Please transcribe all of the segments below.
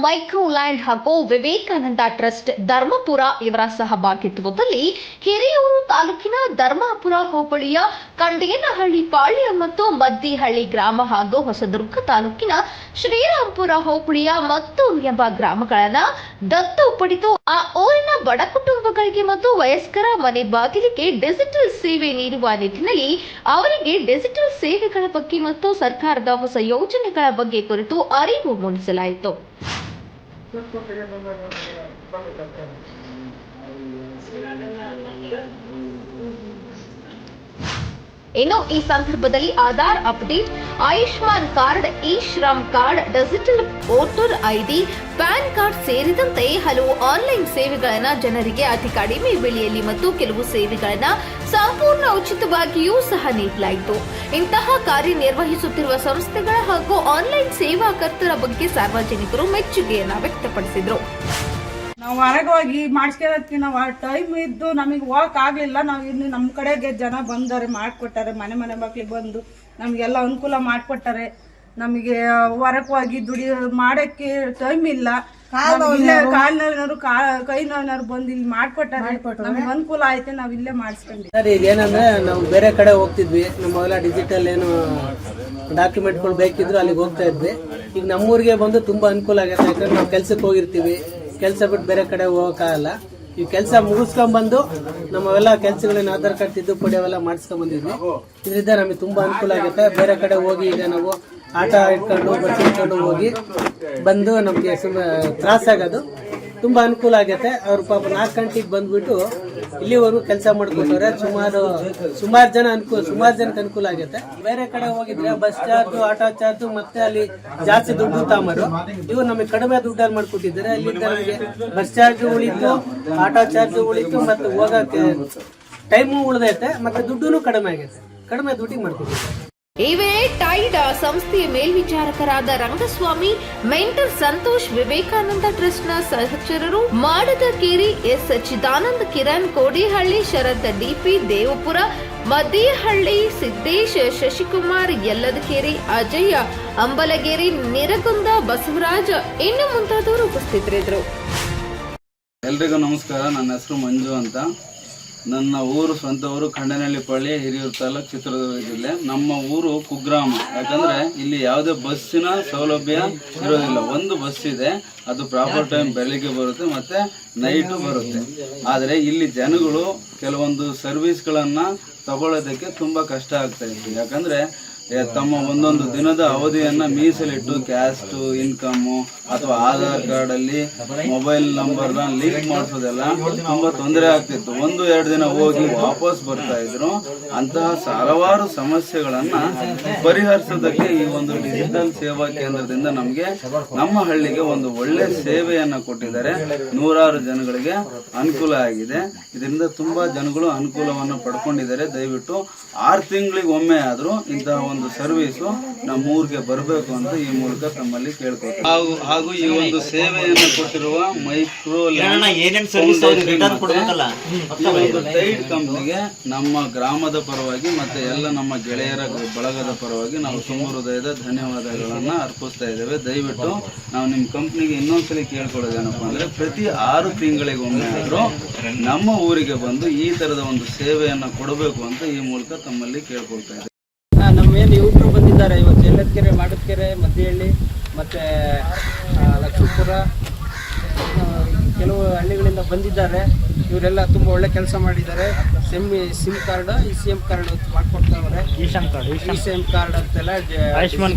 ಮತ್ತು ಮೈಕ್ರೋಲ್ಯಾಂಡ್ ಹಾಗೂ ವಿವೇಕಾನಂದ ಟ್ರಸ್ಟ್ ಧರ್ಮಪುರ ಇವರ ಸಹಭಾಗಿತ್ವದಲ್ಲಿ ಹಿರಿಯೂರು ತಾಲೂಕಿನ ಧರ್ಮಪುರ ಹೋಬಳಿಯ ಕಂಡೇನಹಳ್ಳಿ ಪಾಳ್ಯ ಮತ್ತು ಮದ್ದಿಹಳ್ಳಿ ಗ್ರಾಮ ಹಾಗೂ ಹೊಸದುರ್ಗ ತಾಲೂಕಿನ ಶ್ರೀರಾಂಪುರ ಹೋಬಳಿಯ ಮತ್ತು ಎಂಬ ಗ್ರಾಮಗಳನ್ನ ದತ್ತು ಪಡೆದು ಆ ಊರಿನ ಬಡ ಕುಟುಂಬಗಳಿಗೆ ಮತ್ತು ವಯಸ್ಕರ ಮನೆ ಬಾಗಿಲಿಗೆ ಡಿಜಿಟಲ್ ಸೇವೆ ನೀಡುವ ನಿಟ್ಟಿನಲ್ಲಿ ಅವರಿಗೆ ಡಿಜಿಟಲ್ ಸೇವೆಗಳ ಬಗ್ಗೆ ಮತ್ತು ಸರ್ಕಾರದ ಹೊಸ ಯೋಜನೆಗಳ ಬಗ್ಗೆ ಕುರಿತು ಅರಿವು ಮೂಡಿಸಲಾಯಿತು. Yo creo que ya no vamos a cantar. ಇನ್ನು ಈ ಸಂದರ್ಭದಲ್ಲಿ Aadhaar update, Ayushman card E Shram card, digital voter ID, PAN card ಸೇರಿದಂತೆ ಹಲವು ಆನ್ಲೈನ್ ಸೇವೆಗಳನ್ನ ಜನರಿಗೆ ಅತಿ ಕಡಿಮೆ ಬೆಲೆಯಲ್ಲಿ ಮತ್ತು ಕೆಲವು ಸೇವೆಗಳನ್ನ ಸಂಪೂರ್ಣ ಉಚಿತವಾಗಿಯೂ ಸಹ ನೀಡಲಾಯಿತು. ಇಂತಹ ಕಾರ್ಯನಿರ್ವಹಿಸುತ್ತಿರುವ ಸಂಸ್ಥೆಗಳ ಹಾಗೂ ಆನ್ಲೈನ್ ಸೇವಾಕರ್ತರ ಬಗ್ಗೆ ಸಾರ್ವಜನಿಕರು ಮೆಚ್ಚುಗೆಯನ್ನ ವ್ಯಕ್ತಪಡಿಸಿದರು. ನಾವು ಹೊರಗೆ ಹೋಗಿ ಮಾಡಿಸ್ಕೊಳ್ಳೋದಕ್ಕಿಂತ ನಾವು ಟೈಮ್ ಇದ್ದು ನಮಗೆ ವಾಕ್ ಆಗಲಿಲ್ಲ. ನಾವು ಇನ್ನು ನಮ್ಮ ಕಡೆಗೆ ಜನ ಬಂದವ್ರೆ ಮಾಡಿಕೊಟ್ಟಾರೆ. ಮನೆ ಮನೆ ಮಕ್ಳಿಗೆ ಬಂದು ನಮಗೆಲ್ಲ ಅನುಕೂಲ ಮಾಡಿಕೊಟ್ಟಾರೆ. ನಮಗೆ ಹೊರಗೆ ಹೋಗಿ ದುಡಿ ಮಾಡಕ್ಕೆ ಟೈಮ್ ಇಲ್ಲ. ಕಾಲ್ ನೋವಿನವರು ಕೈ ನೋವಿನವ್ರು ಬಂದು ಇಲ್ಲಿ ಮಾಡ್ಕೊಟ್ಟಾರೆ. ನಮ್ಗೆ ಅನುಕೂಲ ಆಯ್ತು ನಾವು ಇಲ್ಲೇ ಮಾಡಿಸ್ಕೊಂಡಿದ್ದೀವಿ ಸರ್ ನಾವು ಬೇರೆ ಕಡೆ ಹೋಗ್ತಿದ್ವಿ. ನಮ್ಮೆಲ್ಲ ಡಿಜಿಟಲ್ ಏನು ಡಾಕ್ಯುಮೆಂಟ್ಗಳು ಬೇಕಿದ್ರು ಅಲ್ಲಿಗೆ ಹೋಗ್ತಾ ಇದ್ವಿ. ಈಗ ನಮ್ಮೂರಿಗೆ ಬಂದು ತುಂಬಾ ಅನುಕೂಲ ಆಗುತ್ತೆ. ಯಾಕಂದ್ರೆ ನಾವು ಕೆಲ್ಸಕ್ಕೆ ಹೋಗಿರ್ತೀವಿ. ಕೆಲಸ ಬಿಟ್ಟು ಬೇರೆ ಕಡೆ ಹೋಗೋಕ್ಕಾಗಲ್ಲ. ಈ ಕೆಲಸ ಮುಗಿಸ್ಕೊಂಡ್ ಬಂದು ನಮ್ಮವೆಲ್ಲ ಕೆಲಸಗಳನ್ನ ಆಧಾರ್ ಕಾರ್ಡ್ ತಿದ್ದುಪಡಿ ಅವೆಲ್ಲ ಮಾಡಿಸ್ಕೊಂಡ್ ಬಂದಿದ್ವಿ ಇದರಿಂದ ನಮಗೆ ತುಂಬಾ ಅನುಕೂಲ ಆಗುತ್ತೆ. ಬೇರೆ ಕಡೆ ಹೋಗಿ ಈಗ ನಾವು ಆಟ ಇಟ್ಕೊಂಡು ಬಸ್ ಇಟ್ಕೊಂಡು ಹೋಗಿ ಬಂದು ನಮಗೆ ಸುಮ್ಮನೆ ತ್ರಾಸ ಆಗೋದು ತುಂಬಾ ಅನುಕೂಲ ಆಗೈತೆ. ಅವ್ರು ಪಾಪ ನಾಲ್ಕು ಗಂಟೆಗೆ ಬಂದ್ಬಿಟ್ಟು ಇಲ್ಲಿವರೆಗೂ ಕೆಲಸ ಮಾಡ್ಕೊತಾರೆ ಸುಮಾರು ಸುಮಾರು ಜನ ಅನುಕೂಲ ಸುಮಾರು ಜನಕ್ಕೆ ಅನುಕೂಲ ಆಗುತ್ತೆ ಬೇರೆ ಕಡೆ ಹೋಗಿದ್ರೆ ಬಸ್ ಚಾರ್ಜ್ ಆಟೋ ಚಾರ್ಜ್ ಮತ್ತೆ ಅಲ್ಲಿ ಜಾಸ್ತಿ ದುಡ್ಡು ತಾಮರು. ಇವು ನಮಗೆ ಕಡಿಮೆ ದುಡ್ಡಲ್ಲಿ ಮಾಡ್ಕೊಟ್ಟಿದ್ದಾರೆ. ಅಲ್ಲಿ ನಮಗೆ ಬಸ್ ಚಾರ್ಜ್ ಉಳಿತು ಆಟೋ ಚಾರ್ಜ್ ಉಳಿತು, ಮತ್ತೆ ಹೋಗಕ್ಕೆ ಟೈಮು ಉಳಿದೈತೆ. ಮತ್ತೆ ದುಡ್ಡು ಕಡಿಮೆ ಆಗೈತೆ. ಕಡಿಮೆ ದುಡ್ಡಿಗೆ ಮಾಡ್ಕೊಟ್ಟಿದ್ದಾರೆ. ಈ ವೇಳೆ ಟೈಡ್ ಸಂಸ್ಥೆಯ ಮೇಲ್ವಿಚಾರಕರಾದ ರಂಗಸ್ವಾಮಿ, ಮೆಂಟರ್ ಸಂತೋಷ್, ವಿವೇಕಾನಂದ ಟ್ರಸ್ಟ್ನ ಸಹಚರರು, Madadakeri S Chidananda Kiran, Kodihalli Sharath D P Devapura, Madihalli Siddesh, Shashikumar, Yalladakeri Ajayya Ambalageri Niragunda Basavaraja ಇನ್ನು ಮುಂತಾದವರು ಉಪಸ್ಥಿತರಿದ್ದರು. ಎಲ್ರಿಗೂ ನಮಸ್ಕಾರ. ನನ್ನ ಹೆಸರು ಮಂಜು ಅಂತ. ನನ್ನ ಊರು ಸ್ವಂತ ಊರು ಖಂಡನಹಳ್ಳಿ ಪಳ್ಳಿ, ಹಿರಿಯೂರು ತಾಲೂಕು ಚಿತ್ರದುರ್ಗ ಜಿಲ್ಲೆ. ನಮ್ಮ ಊರು ಕುಗ್ರಾಮ. ಯಾಕಂದ್ರೆ ಇಲ್ಲಿ ಯಾವುದೇ ಬಸ್ಸಿನ ಸೌಲಭ್ಯ ಇರೋದಿಲ್ಲ. ಒಂದು ಬಸ್ ಇದೆ, ಅದು ಪ್ರಾಪರ್ ಟೈಮ್ ಬೆಳಿಗ್ಗೆ ಬರುತ್ತೆ ಮತ್ತೆ ನೈಟು ಬರುತ್ತೆ. ಆದರೆ ಇಲ್ಲಿ ಜನಗಳು ಕೆಲವೊಂದು ಸರ್ವಿಸ್ಗಳನ್ನ ತಗೊಳ್ಳೋದಕ್ಕೆ ತುಂಬಾ ಕಷ್ಟ ಆಗ್ತಾ ಇತ್ತು ಯಾಕಂದ್ರೆ ತಮ್ಮ ಒಂದೊಂದು ದಿನದ ಅವಧಿಯನ್ನ ಮೀಸಲಿಟ್ಟು ಕ್ಯಾಸ್ಟ್ ಇನ್ಕಮ್ ಅಥವಾ ಆಧಾರ್ ಕಾರ್ಡ್ ಅಲ್ಲಿ ಮೊಬೈಲ್ ನಂಬರ್ ಲಿಂಕ್ ಮಾಡಿಸೋದೆಲ್ಲ ತುಂಬಾ ತೊಂದರೆ ಆಗ್ತಿತ್ತು. ಒಂದು, ಎರಡು ದಿನ ಹೋಗಿ ವಾಪಸ್ ಬರ್ತಾ ಇದ್ರು. ಅಂತಹ ಹಲವಾರು ಸಮಸ್ಯೆಗಳನ್ನ ಪರಿಹರಿಸೋದಕ್ಕೆ ಈ ಒಂದು ಡಿಜಿಟಲ್ ಸೇವಾ ಕೇಂದ್ರದಿಂದ ನಮಗೆ ನಮ್ಮ ಹಳ್ಳಿಗೆ ಒಂದು ಒಳ್ಳೆ ಸೇವೆಯನ್ನ ಕೊಟ್ಟಿದ್ದಾರೆ. ನೂರಾರು ಜನಗಳಿಗೆ ಅನುಕೂಲ ಆಗಿದೆ. ಇದರಿಂದ ತುಂಬಾ ಜನಗಳು ಅನುಕೂಲವನ್ನು ಪಡ್ಕೊಂಡಿದ್ದಾರೆ. ದಯವಿಟ್ಟು ಆರು ತಿಂಗಳಿಗೆ ಒಮ್ಮೆ ಆದ್ರೂ ಇಂತಹ ಒಂದು ಸರ್ವಿಸು ನಮ್ಮ ಊರಿಗೆ ಬರಬೇಕು ಅಂತ ಈ ಮೂಲಕ ತಮ್ಮಲ್ಲಿ ಕೇಳ್ಕೊತೀವಿ ಹಾಗೂ ಹಾಗೂ ಈ ಒಂದು ಸೇವೆಯನ್ನು ಕೊಟ್ಟಿರುವ ಮೈಕ್ರೋ ಟೈಡ್ ಕಂಪ್ನಿಗೆ ನಮ್ಮ ಗ್ರಾಮದ ಪರವಾಗಿ ಮತ್ತೆ ಎಲ್ಲ ನಮ್ಮ ಗೆಳೆಯರ ಬಳಗದ ಪರವಾಗಿ ನಾವು ತುಂಬ ಹೃದಯದ ಧನ್ಯವಾದಗಳನ್ನು ಅರ್ಪಿಸ್ತಾ ಇದ್ದೇವೆ. ದಯವಿಟ್ಟು ನಾವು ನಿಮ್ಮ ಕಂಪ್ನಿಗೆ ಇನ್ನೊಂದ್ಸಲಿ ಕೇಳ್ಕೊಳ್ಳೋದೇನಪ್ಪ ಅಂದ್ರೆ ಪ್ರತಿ ಆರು ತಿಂಗಳಿಗೊಮ್ಮೆ ಆದರೂ ನಮ್ಮ ಊರಿಗೆ ಬಂದು ಈ ತರದ ಒಂದು ಸೇವೆಯನ್ನು ಕೊಡಬೇಕು ಅಂತ ಈ ಮೂಲಕ ತಮ್ಮಲ್ಲಿ ಕೇಳ್ಕೊಳ್ತಾ ಇದ್ದೇವೆ. ಇವರು ಯುವಕರು ಬಂದಿದ್ದಾರೆ. ಇವತ್ತು ಎಲ್ಲದಕೆರೆ ಮಾಡದಕೆರೆ ಮದ್ದಿಹಳ್ಳಿ ಮತ್ತು ಲಕ್ಷ್ಮೀಪುರ ಕೆಲವು ಹಳ್ಳಿಗಳಿಂದ ಬಂದಿದ್ದಾರೆ. ಇವರೆಲ್ಲ ತುಂಬ ಒಳ್ಳೆ ಕೆಲಸ ಮಾಡಿದ್ದಾರೆ. ಸಿಮ್ ಸಿಮ್ ಕಾರ್ಡ್ ಈ ಸಿ ಎಂ ಕಾರ್ಡ್ ಮಾಡ್ಕೊಡ್ತಾವ್ರೆ. ಈ ಸಿ ಎಂ ಕಾರ್ಡ್ ಅಂತೆಲ್ಲ ಆಯುಷ್ಮಾನ್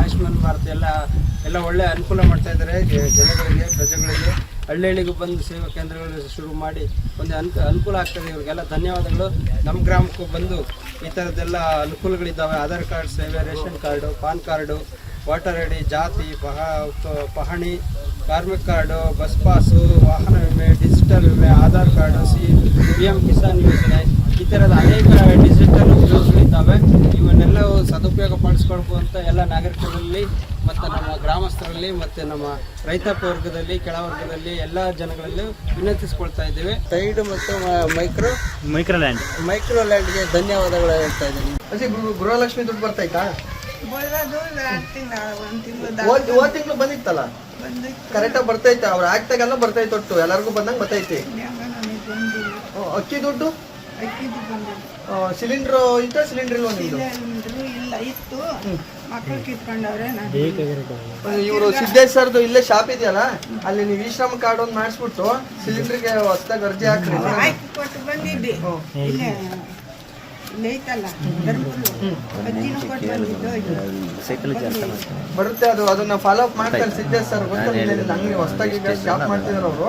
ಆಯುಷ್ಮಾನ್ ಭಾರತ್ ಎಲ್ಲ ಎಲ್ಲ ಒಳ್ಳೆ ಅನುಕೂಲ ಮಾಡ್ತಾ ಇದ್ದಾರೆ ಜನಗಳಿಗೆ ಪ್ರಜೆಗಳಿಗೆ. ಹಳ್ಳಿ ಹಳ್ಳಿಗೂ ಬಂದು ಸೇವಾ ಕೇಂದ್ರಗಳು ಶುರು ಮಾಡಿ ಒಂದು ಅನ್, ಅನುಕೂಲ ಆಗ್ತದೆ. ಇವರಿಗೆಲ್ಲ ಧನ್ಯವಾದಗಳು. ನಮ್ಮ ಗ್ರಾಮಕ್ಕೂ ಬಂದು ಈ ಥರದ್ದೆಲ್ಲ ಅನುಕೂಲಗಳಿದ್ದಾವೆ. ಆಧಾರ್ ಕಾರ್ಡ್, ಸೇವೆ, ration card, PAN card, voter ID, ಜಾತಿ, ಪಹ ಪಹಣಿ, ಕಾರ್ಮಿಕ ಕಾರ್ಡು, ಬಸ್ ಪಾಸು, ವಾಹನ ವಿಮೆ, ಡಿಜಿಟಲ್ ವಿಮೆ, Aadhaar card, C P M Kisan ಯೋಜನೆ ಈ ಥರದ ಅನೇಕ ಡಿಜಿಟಲ್ ಸದುಪಯೋಗ ಪಡಿಸ್ಕೊಳ್ಬೇಕು ಅಂತ ಎಲ್ಲ ನಾಗರಿಕರಲ್ಲಿ ಮತ್ತು ನಮ್ಮ ಗ್ರಾಮಸ್ಥರಲ್ಲಿ ಮತ್ತು ನಮ್ಮ ರೈತಾಪಿ ವರ್ಗದಲ್ಲಿ ಕೆಳವರ್ಗದಲ್ಲಿ ಎಲ್ಲ ಜನಗಳಲ್ಲಿ ವಿನಂತಿಸ್ಕೊಳ್ತಾ ಇದ್ದೇವೆ. ಟೈಡ್ ಮತ್ತು ಮೈಕ್ರೋ ಮೈಕ್ರೋಲ್ಯಾಂಡ್. ಮೈಕ್ರೋ ಲ್ಯಾಂಡ್ಗೆ ಧನ್ಯವಾದಗಳು ಹೇಳ್ತಾ ಇದ್ದೀನಿ. ಗೃಹಲಕ್ಷ್ಮಿ ದುಡ್ಡು ತಿಂಗಳು ಹೋದ್ ತಿಂಗಳು ಬಂದಿತ್ತಲ್ಲ? ಕರೆಕ್ಟಾಗಿ ಬರ್ತೈತೆ ಅವ್ರು ಆಗ್ತಾಗೆಲ್ಲ ಬರ್ತೈತೆ ಒಟ್ಟು. ಎಲ್ಲರಿಗೂ ಬಂದಂಗೆ ಬರ್ತೈತೆ ಅಕ್ಕಿ ದುಡ್ಡು? ಸಿಲಿಂಡ್ರು ಇತ್ತ ಸಿಲಿಂಡ್ರ್ ಇಲ್ವಾ ನಿಮ್ದು? ಇಲ್ಲ ಇತ್ತು. ಮಕ್ಕಳು ಕಿತ್ಕೊಂಡವ್ರೆ ನಾನು. ಇವರು ಸಿದ್ದೇಶ್ ಸರ್ದು ಇಲ್ಲೇ ಶಾಪ್ ಇದೆಯಲ್ಲ ಅಲ್ಲಿ ನೀವು ವಿಶ್ರಾಮ ಶ್ರಮ ಕಾರ್ಡ್ ಒಂದು ಮಾಡಿಸ್ಬಿಟ್ಟು ಸಿಲಿಂಡರ್ಗೆ ಹೊಸದಾಗಿ ಅರ್ಜಿ ಹಾಕ್ರಿ. ಆಯ್ತು ಕೊಟ್ಟು ಬಂದಿದ್ದೆ. ಬರುತ್ತೆ ಅದು ಅದನ್ನ ಫಾಲೋ ಅಪ್ ಮಾಡ್ತಾರೆ ಸಿದ್ದೇಶ್ ಸರ್. ಗೊತ್ತಿಲ್ಲ ಹಂಗೆ ಹೊಸ್ದಾಗಿ ಈಗ ಶಾಪ್ ಮಾಡ್ತಿದಾರೆ ಅವರು.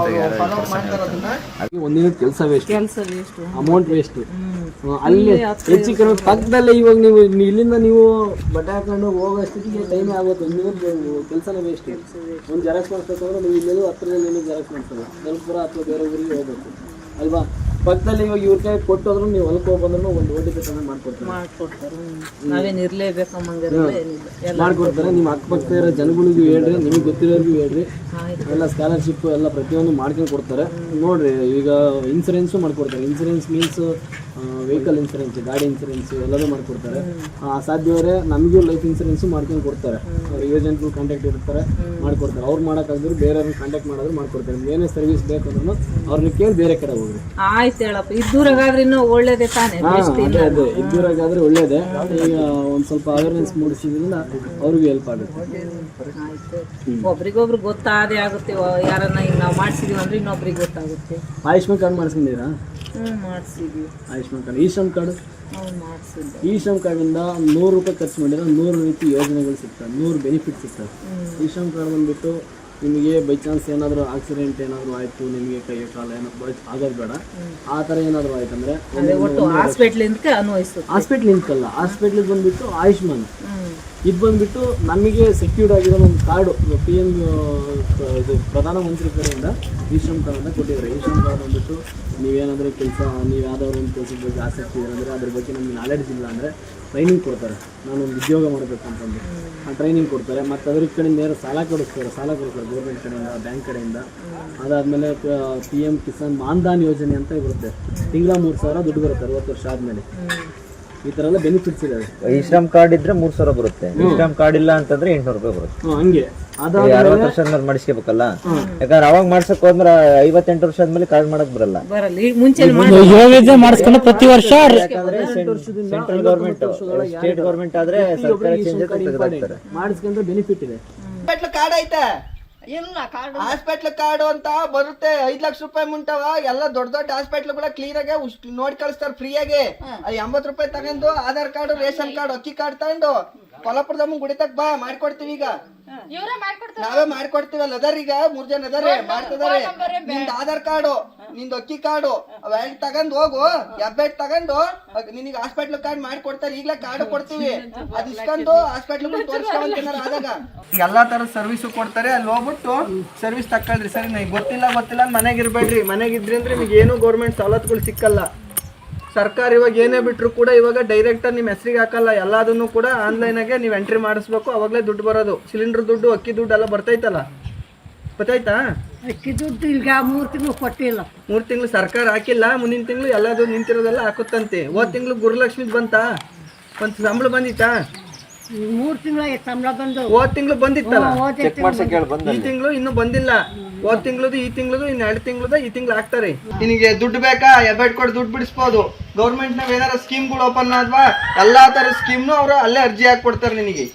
ಅವರು ಫಾಲೋ ಅಪ್ ಮಾಡ್ತಾರೆ ಅದನ್ನ. ಒಂದಿನ ಕೆಲಸ ವೇಸ್ಟ್ ಕೆಲಸ ವೇಸ್ಟು ಅಮೌಂಟ್ ವೇಸ್ಟ್ ಅಲ್ಲಿ ಹೆಚ್ಚು ಕಡಿಮೆ ಪಕ್ಕದಲ್ಲೇ ಇವಾಗ ನೀವು ಇಲ್ಲಿಂದ ನೀವು ಬಟ್ಟೆ ಹಾಕೊಂಡು ಹೋಗೋ ಸ್ಥಿತಿಗೆ ಟೈಮ್ ಆಗುತ್ತೆ. ನೀವು ಕೆಲಸನೇ ವೇಸ್ಟ್ ಒಂದು ಜೆರಾಕ್ಸ್ ಮಾಡ್ಬೇಕಂದ್ರೆ ನೀವು ಇಲ್ಲೆಲ್ಲೂ ಹತ್ರದಲ್ಲಿ ಜೆರಾಕ್ಸ್ ಮಾಡ್ತಾರೆ ಗಲ್ಪುರ ಅಥವಾ ಬೇರೆ ಊರಿಗೆ ಹೋಗ್ಬೇಕು. ಅಲ್ವಾ? ಪಕ್ಕದಲ್ಲಿ ಇವಾಗ ಇವ್ರ ಕೈ ಕೊಟ್ಟೋದ್ರು ನೀವು ಹೊಲಕ್ಕೆ ಬಂದ್ರು ಒಂದು ಓಟಿ ಪಿ ತಂದು ಮಾಡ್ಕೊಡ್ತಾರೆ. ಮಾಡ್ಕೊಡ್ತಾರೆ. ನಾವೇನು ಇರ್ಲೇಬೇಕು ಅಮ್ಮಂಗಿರಲ್ಲ ಏನಿಲ್ಲ ಎಲ್ಲ ಮಾಡ್ಕೊಡ್ತಾರೆ. ನಿಮ್ಮ ಅಕ್ಕಪಕ್ಕ ಇರೋ ಜನಗಳಿಗೂ ಹೇಳ್ರಿ ನಿಮಗೆ ಗೊತ್ತಿರೋರ್ಗು ಹೇಳ್ರಿ. ಎಲ್ಲ ಸ್ಕಾಲರ್ಶಿಪ್ ಎಲ್ಲ ಪ್ರತಿಯೊಂದು ಮಾಡ್ಕೊಂಡು ಕೊಡ್ತಾರೆ. ನೋಡ್ರಿ ಈಗ ಇನ್ಸೂರೆನ್ಸು ಮಾಡ್ಕೊಡ್ತಾರೆ. ಇನ್ಸೂರೆನ್ಸ್ ಮೀನ್ಸ್ ವೆಹಿಕಲ್ ಇನ್ಸೂರೆನ್ಸ್ ಗಾಡಿ ಇನ್ಸೂರೆನ್ಸ್ ಎಲ್ಲದೂ ಮಾಡಿಕೊಡ್ತಾರೆ. ಆ, ಸಾಧ್ಯವಾದ್ರೆ ನಮಗೂ ಲೈಫ್ ಇನ್ಸೂರೆನ್ಸು ಮಾಡ್ಕೊಂಡು ಕೊಡ್ತಾರೆ. ಅವ್ರ ಏಜೆಂಟ್ಗಳು ಕಾಂಟ್ಯಾಕ್ಟ್ ಇರ್ತಾರೆ ಮಾಡ್ಕೊಡ್ತಾರೆ. ಅವ್ರು ಮಾಡೋಕ್ಕಾಗಿದ್ರು ಬೇರೆಯವ್ರನ್ನ ಕಾಂಟ್ಯಾಕ್ಟ್ ಮಾಡಿದ್ರು ಮಾಡ್ಕೊಡ್ತಾರೆ. ಏನೇ ಸರ್ವಿಸ್ ಬೇಕಂದ್ರೂ ಅವ್ರನ್ನ ಕೇಳಿ ಬೇರೆ ಕಡೆ ಹೋಗ್ರಿ. ಆಯ್ತು ಹೇಳಪ್ಪ ಇದ್ದೂರಾಗಾದ್ರೆ ಇನ್ನೂ ಒಳ್ಳೇದೇ ತಾನೇ? ಅದೇ ಅದೇ. ಇದ್ದೂರಾಗಾದ್ರೆ ಒಳ್ಳೇದೇ. ಈಗ ಒಂದು ಸ್ವಲ್ಪ ಅವೇರ್ನೆಸ್ ಮೂಡಿಸಿದ್ರಿಂದ ಅವ್ರಿಗೂ ಹೆಲ್ಪ್ ಆಗುತ್ತೆ. ಒಬ್ರಿಗೊಬ್ರು ಗೊತ್ತಾದೇ ಆಗುತ್ತೆ ಯಾರನ್ನ ಈಗ ನಾವು ಮಾಡ್ಸಿದೀವಿ ಅಂದ್ರೆ ಇನ್ನೊಬ್ರಿಗೆ ಗೊತ್ತಾಗುತ್ತೆ. ಆಯುಷ್ಮಾನ್ ಕಾರ್ಡ್ ಮಾಡಿಸ್ಕೊಂಡಿರಾ ಹ್ಞೂ ಮಾಡಿಸಿದ್ವಿ. Ayushman card. E Shram card? ಅವ್ನು ಮಾಡಿಸಿದ್ದೆ. ಈ ಶ್ರಮ್ ಕಾರ್ಡಿಂದ ನೂರು ರೂಪಾಯಿ ಖರ್ಚು ಮಾಡಿದ್ರೆ ನೂರು ರೀತಿ ಯೋಜನೆಗಳು ಸಿಗ್ತವೆ ನೂರು ಬೆನಿಫಿಟ್ ಸಿಗ್ತವೆ. ಈ ಶ್ರಮ್ ಕಾರ್ಡ್ ಬಂದ್ಬಿಟ್ಟು ನಿಮಗೆ ಬೈ ಚಾನ್ಸ್ ಏನಾದರೂ ಆಕ್ಸಿಡೆಂಟ್ ಏನಾದರೂ ಆಯಿತು ನಿಮಗೆ ಕೈ ಕಾಲ ಏನೋ ಆಗೋದು ಬೇಡ. ಆ ಥರ ಏನಾದರೂ ಆಯ್ತಂದ್ರೆ ಒಟ್ಟು ಹಾಸ್ಪಿಟ್ಲಿಂದ ಅನ್ವಯಿಸುತ್ತೆ. ಹಾಸ್ಪಿಟ್ಲ್ ನಿಂತ್ಕಲ್ಲ ಹಾಸ್ಪಿಟ್ಲಿಗೆ ಬಂದ್ಬಿಟ್ಟು ಆಯುಷ್ಮಾನ್. ಇದು ಬಂದ್ಬಿಟ್ಟು ನಮಗೆ ಸೆಕ್ಯೂರ್ಡ್ ಆಗಿರೋ ಒಂದು ಕಾರ್ಡು ಪಿ ಎಂ ಇದು ಪ್ರಧಾನಮಂತ್ರಿ ಕಡೆಯಿಂದ ಈ ಶ್ರಮ್ ಕಾರ್ಡ್ ಅಂತ ಕೊಟ್ಟಿದ್ದಾರೆ. ಈ ಶ್ರಮ್ ಕಾರ್ಡ್ ಬಂದ್ಬಿಟ್ಟು ನೀವೇನಾದರೂ ಕೆಲಸ ನೀವು ಯಾವುದಾದ್ರು ಒಂದು ಕೆಲಸದ ಬಗ್ಗೆ ಆಸಕ್ತಿ ಇದೆ ಅದ್ರ ಬಗ್ಗೆ ನಮಗೆ ನಾಲೆಡ್ಜ್ ಇಲ್ಲ ಅಂದರೆ ಟ್ರೈನಿಂಗ್ ಕೊಡ್ತಾರೆ. ನಾನು ಒಂದು ಉದ್ಯೋಗ ಮಾಡಬೇಕು ಅಂತಂದು ಆ ಟ್ರೈನಿಂಗ್ ಕೊಡ್ತಾರೆ. ಮತ್ತು ಅದ್ರ ಕಡೆಯಿಂದ ನೇರ ಸಾಲ ಕೊಡಿಸ್ತಾರೆ ಸಾಲ ಕೊಡ್ತಾರೆ ಗೌರ್ಮೆಂಟ್ ಕಡೆಯಿಂದ ಬ್ಯಾಂಕ್ ಕಡೆಯಿಂದ. ಅದಾದಮೇಲೆ ಪಿ ಎಂ ಕಿಸಾನ್ ಮಾನ್ದಾನ್ ಯೋಜನೆ ಅಂತ ಬರುತ್ತೆ ತಿಂಗಳ ಮೂರು ಸಾವಿರ ದುಡ್ಡು ಬರುತ್ತೆ ಅರವತ್ತು ವರ್ಷ ಆದಮೇಲೆ. ಈ ಥರ ಎಲ್ಲ ಬೆನಿಫಿಟ್ಸ್ ಇದ್ದಾವೆ ಈ ಶ್ರಮ್ ಕಾರ್ಡ್ ಇದ್ರೆ ಮೂರ್ ಸಾವಿರ ಬರುತ್ತೆ. ಈ ಶ್ರಮ್ ಕಾರ್ಡ್ ಇಲ್ಲ ಅಂತಂದ್ರೆ ಎಂಟ್ನೂರು ರೂಪಾಯಿ ಬರುತ್ತೆ. ಹ್ಮ್, ಹಂಗೆ. ಅದಾದ ಈ ಅರವತ್ತು ವರ್ಷ ಆದ್ಮೇಲೆ ಮಾಡಿಸ್ಕೋಬೇಕಲ್ಲ? ಯಾಕಂದ್ರೆ ಅವಾಗ ಮಾಡ್ಸಕ್ ಹೋದ್ರೆ ಐವತ್ತೆಂಟು ವರ್ಷ ಆದ್ಮೇಲೆ ಕಾರ್ಡ್ ಮಾಡಕ್ ಬರಲ್ಲ. ಬರಲ್ಲ. ಈಗ ಮುಂಚೆ ಯಾಕಂದ್ರೆ ಸೆಂಟ್ರಲ್ ಗೌರ್ಮೆಂಟ್ ಸ್ಟೇಟ್ ಗೌರ್ಮೆಂಟ್ ಆದ್ರೆ ಸರ್ಕಾರ ಚೇಂಜ್ ಮಾಡಿಸ್ಕೊಂಡ್ರೆ ಬೆನಿಫಿಟ್ ಇದೆ. ಕಾರ್ಡ್ ಐತೆ ಹಾಸ್ಪಿಟ್ಲ್ ಕಾರ್ಡ್ ಅಂತ ಬರುತ್ತೆ. ಐದ್ ಲಕ್ಷ ರೂಪಾಯಿ ಮುಂಟವ ಎಲ್ಲ ದೊಡ್ಡ ದೊಡ್ಡ ಹಾಸ್ಪಿಟ್ಲ್ ಕೂಡ ಕ್ಲೀನ್ ಆಗಿ ನೋಡಿ ಕಳಿಸ್ತಾರೆ ಫ್ರೀಯಾಗಿ ಎಂಬತ್ ರೂಪಾಯಿ ತಗೊಂಡು ಆಧಾರ್ ಕಾರ್ಡ್ ರೇಷನ್ ಕಾರ್ಡ್ ಅಕ್ಕಿ ಕಾರ್ಡ್ ತಗೊಂಡು. ಕೊಲ್ಲಾಪುರದಮ್ಮ ಗುಡಿತಕ್ ಬಾ ಮಾಡ್ಕೊಡ್ತೀವಿ ಈಗ. ನಾವೇ ಮಾಡ್ಕೊಡ್ತೀವಲ್ಲ ಅದಾರ ಈಗ? ಮೂರ್ ಜನ ಅದಾರೆ ಮಾಡ್ತಿದಾರೆ ನಿಂದ ಆಧಾರ್ ಕಾರ್ಡು ನಿಂದ ಅಕ್ಕಿ ಕಾರ್ಡು ಅವೆಲ್ಲ ತಗೊಂಡ್ ಹೋಗು ಎಬ್ಬೆಟ್ ತಗೊಂಡು ನಿನಗೆ ಹಾಸ್ಪಿಟ್ಲ್ ಕಾರ್ಡ್ ಮಾಡ್ಕೊಡ್ತಾರೆ ಈಗಲೇ ಕಾರ್ಡ್ ಕೊಡ್ತೀವಿ. ಅದ್ ಇಸ್ಕೊಂಡು ಹಾಸ್ಪಿಟ್ಲ್ ತೋರಿಸ್ಕೊಂಡ್ ಆದಾಗ. ಎಲ್ಲಾ ತರ ಸರ್ವಿಸ್ ಕೊಡ್ತಾರೆ ಅಲ್ಲಿ ಹೋಗ್ಬಿಟ್ಟು ಸರ್ವಿಸ್ ತಕೊಳ್ರಿ ಸರಿ ನನಗೆ ಗೊತ್ತಿಲ್ಲ ಗೊತ್ತಿಲ್ಲ ಮನೆಗೆ ಇರ್ಬೇಡ್ರಿ. ಮನೆಗಿದ್ರಿ ಅಂದ್ರೆ ನಿಮ್ಗೆ ಏನು ಗೌರ್ಮೆಂಟ್ ಸವಲತ್ತುಗಳು ಸಿಕ್ಕಲ್ಲ. ಸರ್ಕಾರ ಇವಾಗ ಏನೇ ಬಿಟ್ಟರು ಕೂಡ ಇವಾಗ ಡೈರೆಕ್ಟಾಗಿ ನಿಮ್ಮ ಹೆಸರಿಗೆ ಹಾಕಲ್ಲ ಎಲ್ಲದನ್ನು ಕೂಡ ಆನ್ಲೈನಾಗೆ ನೀವು ಎಂಟ್ರಿ ಮಾಡಿಸ್ಬೇಕು. ಅವಾಗಲೇ ದುಡ್ಡು ಬರೋದು. ಸಿಲಿಂಡರ್ ದುಡ್ಡು ಅಕ್ಕಿ ದುಡ್ಡು ಎಲ್ಲ ಬರ್ತೈತಲ್ಲ? ಗೊತ್ತಾಯ್ತಾ? ಅಕ್ಕಿ ದುಡ್ಡು ಈಗ ಮೂರು ತಿಂಗಳು ಕೊಟ್ಟಿಲ್ಲ. ಮೂರು ತಿಂಗಳು ಸರ್ಕಾರ ಹಾಕಿಲ್ಲ ಮುಂದಿನ ತಿಂಗಳು ಎಲ್ಲದು ನಿಂತಿರೋದೆಲ್ಲ ಹಾಕುತ್ತಂತೆ. ಹೋದ್ ತಿಂಗಳು ಗುರುಲಕ್ಷ್ಮಿದು ಬಂತಾ? ಒಂದು ಸಂಬಳ ಬಂದಿತ್ತಾ? ಮೂರು ತಿಂಗಳ ಸಂಬಳ ಬಂದು. ಹೋದ್ ತಿಂಗಳು ಬಂದಿತ್ತಲ್ಲ? ಚೆಕ್ ಮಾಡ್ಸಕ್ ಹೇಳಿ ಬಂದ ಈ ತಿಂಗಳು ಇನ್ನು ಬಂದಿಲ್ಲ. ಹೋದ್ ತಿಂಗಳದು ಈ ತಿಂಗಳದು ಇನ್ನು ಎರಡು ತಿಂಗಳದ ಈ ತಿಂಗಳು ಹಾಕ್ತಾರೆ ನಿನಗೆ ದುಡ್ಡು ಬೇಕಾ? ಎಬೆಟ್ ಕೊಟ್ಟು ದುಡ್ಡು ಬಿಡಿಸ್ಬೋದು. ಗೌರ್ಮೆಂಟ್ ನಾವ್ ಏನಾರ ಸ್ಕೀಮ್ಗಳು ಓಪನ್ ಆದ್ವಾ ಎಲ್ಲಾ ತರ ಸ್ಕೀಮ್ನು ಅವರು ಅಲ್ಲೇ ಅರ್ಜಿ ಹಾಕಿ ಕೊಡ್ತಾರೆ ನಿನಗೆ.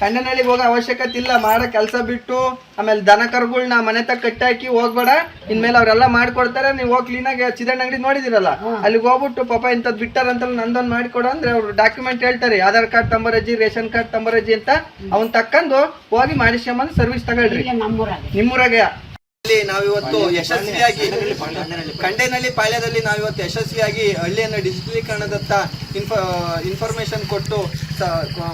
ಕಂಡನಹಳ್ಳಿಗೆ ಹೋಗೋ ಅವಶ್ಯಕತೆ ಇಲ್ಲ ಮಾಡೋ ಕೆಲಸ ಬಿಟ್ಟು ಆಮೇಲೆ ದನ ಕರುಗಳ್ನ ಮನೆ ತಕ್ಕ ಕಟ್ಟಾಕಿ ಹೋಗ್ಬೇಡ. ಇನ್ಮೇಲೆ ಅವರೆಲ್ಲ ಮಾಡ್ಕೊಡ್ತಾರೆ. ನೀವು ಹೋಗಿ ಕ್ಲೀನಾಗಿ ಚಿದಣ್ಣ ಅಂಗಡಿ ನೋಡಿದಿರಲ್ಲ? ಅಲ್ಲಿಗೆ ಹೋಗ್ಬಿಟ್ಟು ಪಾಪ ಇಂಥದ್ದು ಬಿಟ್ಟಾರಂತ ನಂದೊಂದು ಮಾಡಿಕೊಡು ಅಂದ್ರೆ ಅವರು ಡಾಕ್ಯುಮೆಂಟ್ ಹೇಳ್ತಾರೆ. ಆಧಾರ್ ಕಾರ್ಡ್ ತಂಬರಜ್ಜಿ ರೇಷನ್ ಕಾರ್ಡ್ ತಂಬರಜ್ಜಿ ಅಂತ ಅವ್ನು ತಕ್ಕಂದು ಹೋಗಿ ಮಾಡಿಸ್ಕೊಂಬಂದು ಸರ್ವಿಸ್ ತಗೊಳ್ರಿ. ನಿಮ್ಮೂರಾಗೆ. ಇಲ್ಲಿ ನಾವಿವತ್ತು ಯಶಸ್ವಿಯಾಗಿ ಕಂಡೇನಹಳ್ಳಿ ಪಾಳ್ಯದಲ್ಲಿ ನಾವಿವತ್ತು ಯಶಸ್ವಿಯಾಗಿ ಹಳ್ಳಿಯನ್ನು ಡಿಜಿಟಲೀಕರಣದತ್ತ ಇನ್ಫ ಇನ್ಫಾರ್ಮೇಶನ್ ಕೊಟ್ಟು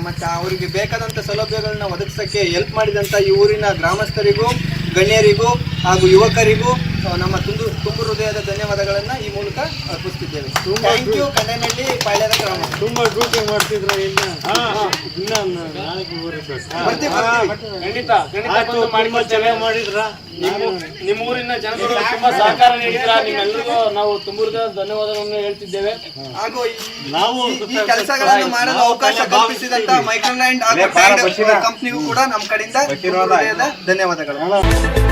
ಮತ್ತೆ ಅವರಿಗೆ ಬೇಕಾದಂಥ ಸೌಲಭ್ಯಗಳನ್ನ ಒದಗಿಸೋಕ್ಕೆ ಹೆಲ್ಪ್ ಮಾಡಿದಂಥ ಈ ಊರಿನ ಗ್ರಾಮಸ್ಥರಿಗೂ ಗಣ್ಯರಿಗೂ ಹಾಗೂ ಯುವಕರಿಗೂ ನಮ್ಮ ತುಂಬು ತುಂಬು ಹೃದಯದ ಧನ್ಯವಾದಗಳನ್ನ ಈ ಮೂಲಕ ಅರ್ಪಿಸ್ತಿದ್ದೇವೆ. ಥ್ಯಾಂಕ್ ಯು ಕಣ್ಣನಲ್ಲಿ ಪಾಳ್ಯದ ಗ್ರಾಮ ತುಂಬಾ ಡ್ಯೂಟಿ ಮಾಡ್ತಿದ್ರು ಇನ್ನ. ಇನ್ನ ನಾಲ್ಕು ಬರ್ತೀವಿ. ಖಂಡಿತ ಖಂಡಿತ ಬಂದು ಚೆನ್ನಾಗಿ ಮಾಡಿದ್ರ? ನಿಮ್ಮ ನಿಮ್ಮ ಊರಿನ ಜನರು ತುಂಬಾ ಸಹಕಾರ ನೀಡಿದ್ರ? ನಿಮ್ಮೆಲ್ಲರಿಗೂ ನಾವು ತುಂಬುರದ ಧನ್ಯವಾದಗಳನ್ನು ಹೇಳ್ತಿದ್ದೇವೆ. ಹಾಗೂ ಈ- ನಾವು ಈ- ಕೆಲಸಗಳನ್ನು ಮಾಡಲು ಅವಕಾಶ ಕಲ್ಪಿಸಿದಂತ ಮೈಕ್ರೋಲ್ಯಾಂಡ್ ಹಾಗೂ ಕಂಪ್ನಿಗೂ ಕೂಡ ನಮ್ಮ ಕಡೆಯಿಂದ ತುಂಬು ಧನ್ಯವಾದಗಳು.